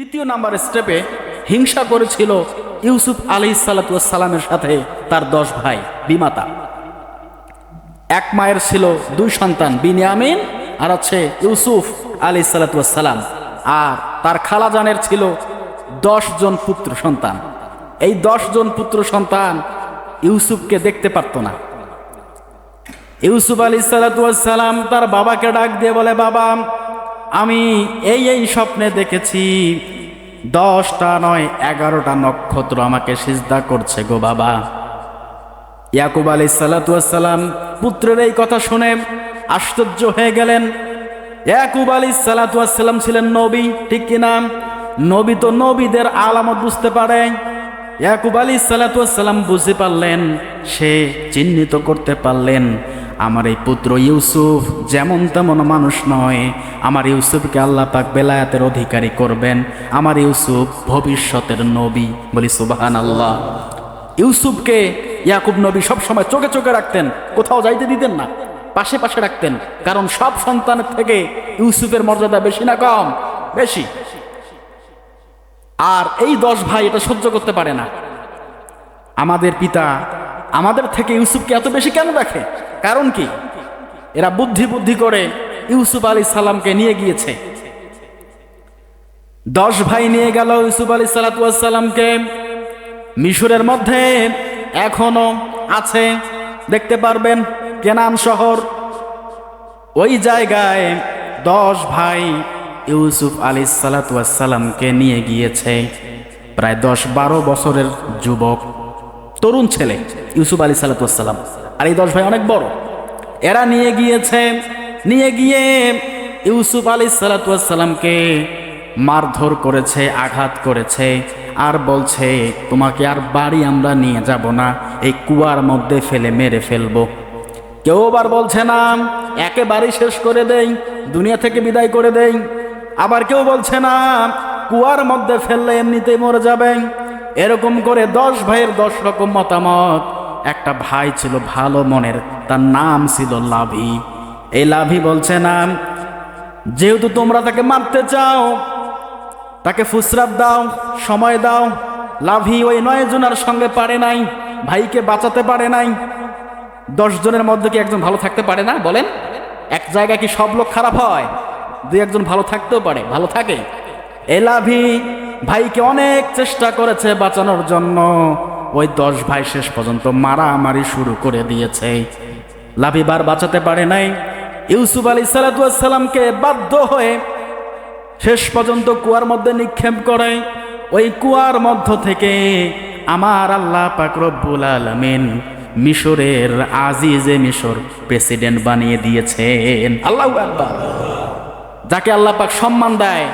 তৃতীয় নাম্বার স্টেপে হিংসা করেছিল ইউসুফ আলী সালাতামের সাথে তার দশ ভাই, বিমাতা। এক মায়ের ছিল দুই সন্তান, বিনিয়ামিন আর হচ্ছে ইউসুফ আলী সালাতাম আর তার খালাজানের ছিল দশ জন পুত্র সন্তান। এই দশ জন পুত্র সন্তান ইউসুফকে দেখতে পারত না। ইউসুফ আলী সালাতাম তার বাবাকে ডাক দিয়ে বলে, বাবা আমি এই এই স্বপ্নে দেখেছি, দশটা নয় এগারোটা নক্ষত্র আমাকে সিজদা করছে গো বাবা। ইয়াকুব আলী সালাতাম পুত্রের এই কথা শুনে আশ্চর্য হয়ে গেলেন। ইয়াকুব আলী সালাতাম ছিলেন নবী, ঠিক কিনা নবী তো নবীদের আলামত বুঝতে পারে। ইয়াকুব আলী সালাতাম বুঝতে পারলেন, সে চিহ্নিত করতে পারলেন। আমার এই পুত্র ইউসুফ যেমন তেমন মানুষ নয়। আমার ইউসুফকে আল্লাহ পাক বেলায়াতের অধিকারী করবেন। আমার ইউসুফ ভবিষ্যতের নবী বলি সুবাহান আল্লাহ ইউসুফকে ইয়াকুব নবী সব সময় চোখে চোখে রাখতেন, কোথাও যাইতে দিতেন না, পাশে পাশে রাখতেন। কারণ সব সন্তানের থেকে ইউসুফের মর্যাদা বেশি না কম? বেশি। আর এই দশ ভাই এটা সহ্য করতে পারে না। আমাদের পিতা আমাদের থেকে ইউসুফকে এত বেশি কেন রাখে? কারণ কি? এরা বুদ্ধি বুদ্ধি করে ইউসুফ আলী সালামকে নিয়ে গিয়েছে। দশ ভাই নিয়ে গেল ইউসুফ আলী সালাতামকে মিশরের মধ্যে এখনও আছে, দেখতে পারবেন, কেনান শহর। ওই জায়গায় দশ ভাই ইউসুফ আলী সালাতামকে নিয়ে গিয়েছে। প্রায় দশ বারো বছরের যুবক, তরুণ ছেলে ইউসুফ আলী সালাতাম এই দশ ভাই অনেক বড়। এরা নিয়ে গিয়েছে, নিয়ে গিয়ে ইউসুফ আলী সালাতামকে মারধর করেছে, আঘাত করেছে আর বলছে, তোমাকে আর বাড়ি আমরা নিয়ে যাব না, এই কুয়ার মধ্যে ফেলে মেরে ফেলব। কেউ আবার বলছে, না, একেবারেই শেষ করে দেই, দুনিয়া থেকে বিদায় করে দেই। আবার কেউ বলছে, না, কুয়ার মধ্যে ফেললে এমনিতেই মরে যাবে। এরকম করে দশ ভাইয়ের দশ রকম মতামত একটা ভাই ছিল ভালো মনের, তার নাম ছিল লাভি। এই লাভি বলছে, না, যেহেতু তোমরা তাকে মারতে চাও, তাকে ফুসরাত দাও, সময় দাও, লাভি ওই নয় জনের সঙ্গে পারে নাই, ভাইকে বাঁচাতে পারে নাই, দশ জনের মধ্যে কি একজন ভালো থাকতে পারে না? বলেন, এক জায়গায় কি সব লোক খারাপ হয়? দুই একজন ভালো থাকতেও পারে, ভালো থাকে। এ লাভি ভাইকে অনেক চেষ্টা করেছে বাঁচানোর জন্য। ওই দশ ভাই শেষ পর্যন্ত মারামারি শুরু করে দিয়েছে। লাভিবার বাঁচাতে পারে নাই। ইউসুফ আলী সালাতামকে বাধ্য হয়ে শেষ পর্যন্ত কুয়ার মধ্যে নিক্ষেপ করে। ওই কুয়ার মধ্য থেকে আমার আল্লাহ পাক রব্বুল আলমিন মিশরের আজিজে মিশর প্রেসিডেন্ট বানিয়ে দিয়েছেন। আল্লাহ যাকে আল্লাহ পাক সম্মান দেয়,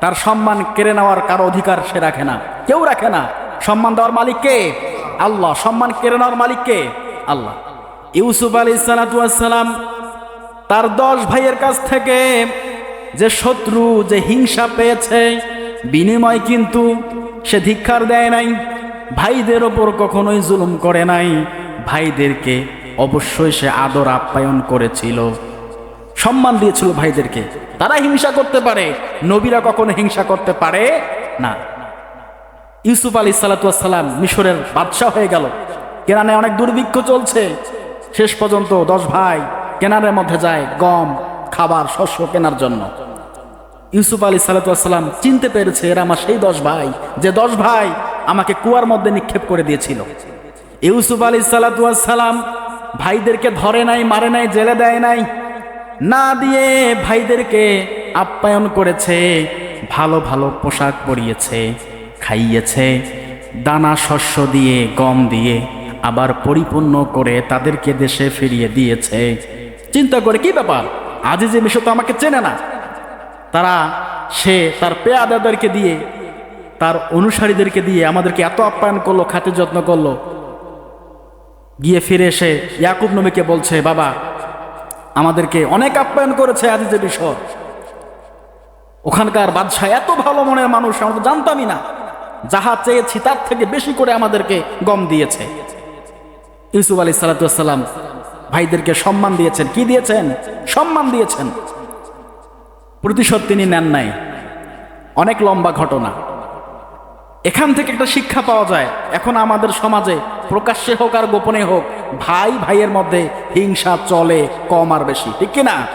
তার সম্মান কেড়ে নেওয়ার কারও অধিকার সে রাখে না। কেউ রাখে না। সম্মান দেওয়ার মালিক কে আল্লাহ। সম্মান কেড়ে নেওয়ার মালিক কে আল্লাহ। ইউসুফ আলী সালাতাম তার দশ ভাইয়ের কাছ থেকে যে শত্রু, যে হিংসা পেয়েছে, বিনিময় কিন্তু সে ধিক্ষার দেয় নাই। ভাইদের ওপর কখনোই জুলুম করে নাই। ভাইদেরকে অবশ্যই সে আদর আপ্যায়ন করেছিল। সম্মান দিয়েছিল ভাইদেরকে। তারা হিংসা করতে পারে। নবীরা কখনো হিংসা করতে পারে না। ইউসুফ আলী সালাতাম মিশরের বাদশাহ হয়ে গেল। কেনানে অনেক দুর্ভিক্ষ চলছে। শেষ পর্যন্ত দশ ভাই কেনারের মধ্যে যায় গম, খাবার, শস্য কেনার জন্য। ইউসুফ আলী সালাতাম চিনতে পেরেছে, এরা আমার সেই দশ ভাই। যে দশ ভাই আমাকে কুয়ার মধ্যে নিক্ষেপ করে দিয়েছিল। ইউসুফ আলী সালাতাম ভাইদেরকে ধরে নাই, মারে নাই, জেলে দেয় নাই। না দিয়ে ভাইদেরকে আপ্যায়ন করেছে, ভালো ভালো পোশাক পরিয়েছে। খাইয়েছে, দানা শস্য দিয়ে, গম দিয়ে, আবার পরিপূর্ণ করে তাদেরকে দেশে ফিরিয়ে দিয়েছে। চিন্তা করে কি ব্যাপার? আজি যে মিশো তো আমাকে চেনে না। তারা, সে তার পেয়াদাদেরকে দিয়ে, তার অনুসারীদেরকে দিয়ে আমাদেরকে এত আপ্যায়ন করল খাতে যত্ন করল। গিয়ে ফিরে এসে ইয়াকুব নবীকে বলছে, বাবা, আমাদেরকে অনেক আপ্যায়ন করেছে আজিজে বিষয়। ওখানকার বাদশাহ এত ভালো মনের মানুষ, আমরা তো জানতামই না। যাহা চেয়েছি, তার থেকে বেশি করে আমাদেরকে গম দিয়েছে। ইউসুফ আলী সালাতাম ভাইদেরকে সম্মান দিয়েছেন। কি দিয়েছেন? সম্মান দিয়েছেন। প্রতিশোধ তিনি নেন নাই। অনেক লম্বা ঘটনা। এখান থেকে একটা শিক্ষা পাওয়া যায়। এখন আমাদের সমাজে প্রকাশ্যে হোক আর গোপনে হোক ভাই ভাইয়ের মধ্যে হিংসা চলে, কম আর বেশি। ঠিক কিনা